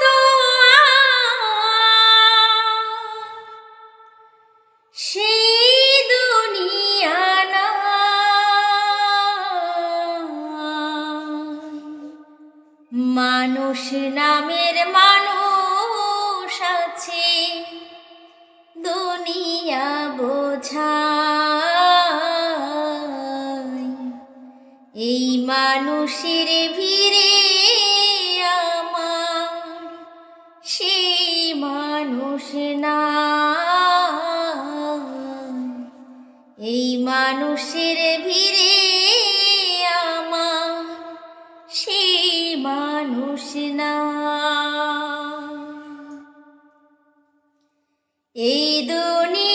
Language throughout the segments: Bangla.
তো সেই দুনিয়া নয়। মানুষ নামের মানুষ আছে দুনিয়া বোঝায় মানুষের ভিড়ে আমার। সেই মানুষ না। এই মানুষের ভিড়ে আমার। সেই মানুষ না। এই দুনিয়া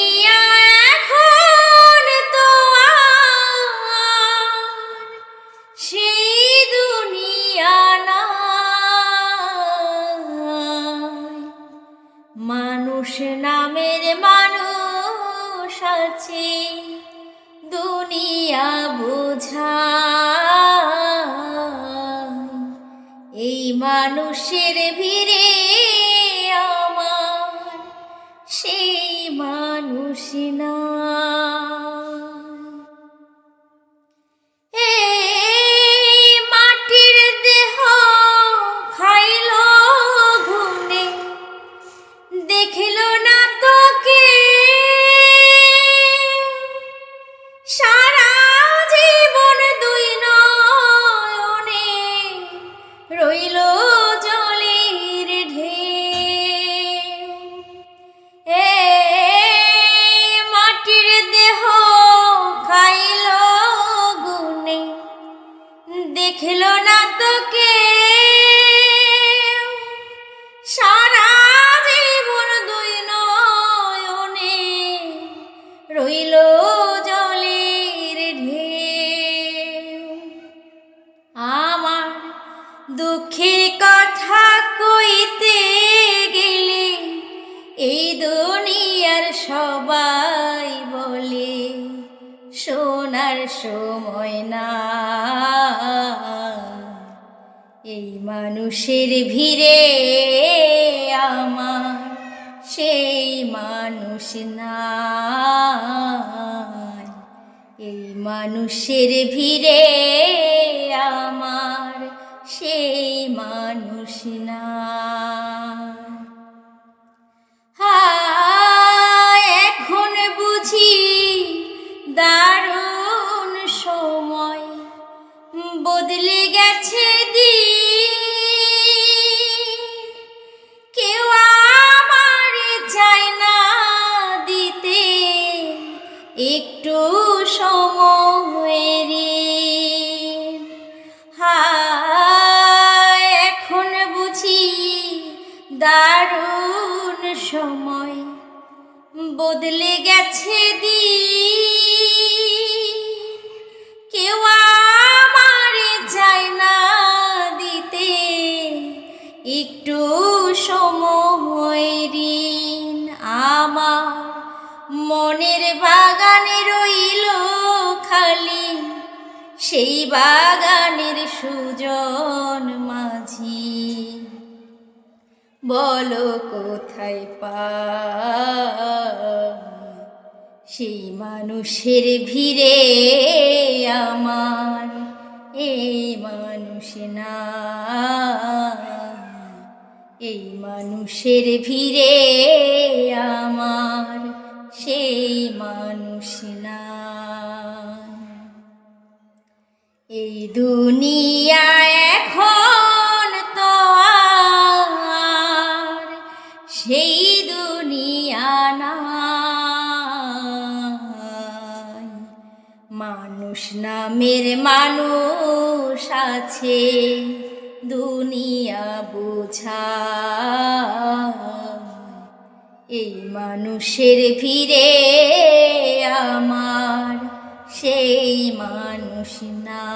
নামের মানুষ আছে। দুনিয়া বোঝা। এই মানুষের ভিড়ে আমার সেই মানুষ না। রইল জলের ঢে এ মাটির দেহ খাইল গুনে। দেখল না তোকে। সারা দুঃখের কথা কইতে গেলে এই দুনিয়ার সবাই বলে, সোনার সময় না এই মানুষের ভিড়ে আমার সেই মানুষ না এই মানুষের ভিড়ে আমার সেই মানুষ না? এখন বুঝি দারুণ সময় বদলে গেছে কেউ না দিতে একটু ঋণ আমার মনের বাগানে রইল খালি। সেই বাগানের সুজন মাঝি। বলো কোথায় পা সেই মানুষের ভিড়ে আমার এই মানুষ না এই মানুষের ভিড়ে আমার সেই মানুষ না এই দুনিয়া এখন তো সেই দুনিয়া নাই। মানুষ নামের মানুষ আছে। দুনিয়া বোঝা। এই মানুষের ভিড়ে আমার সেই মানুষ না।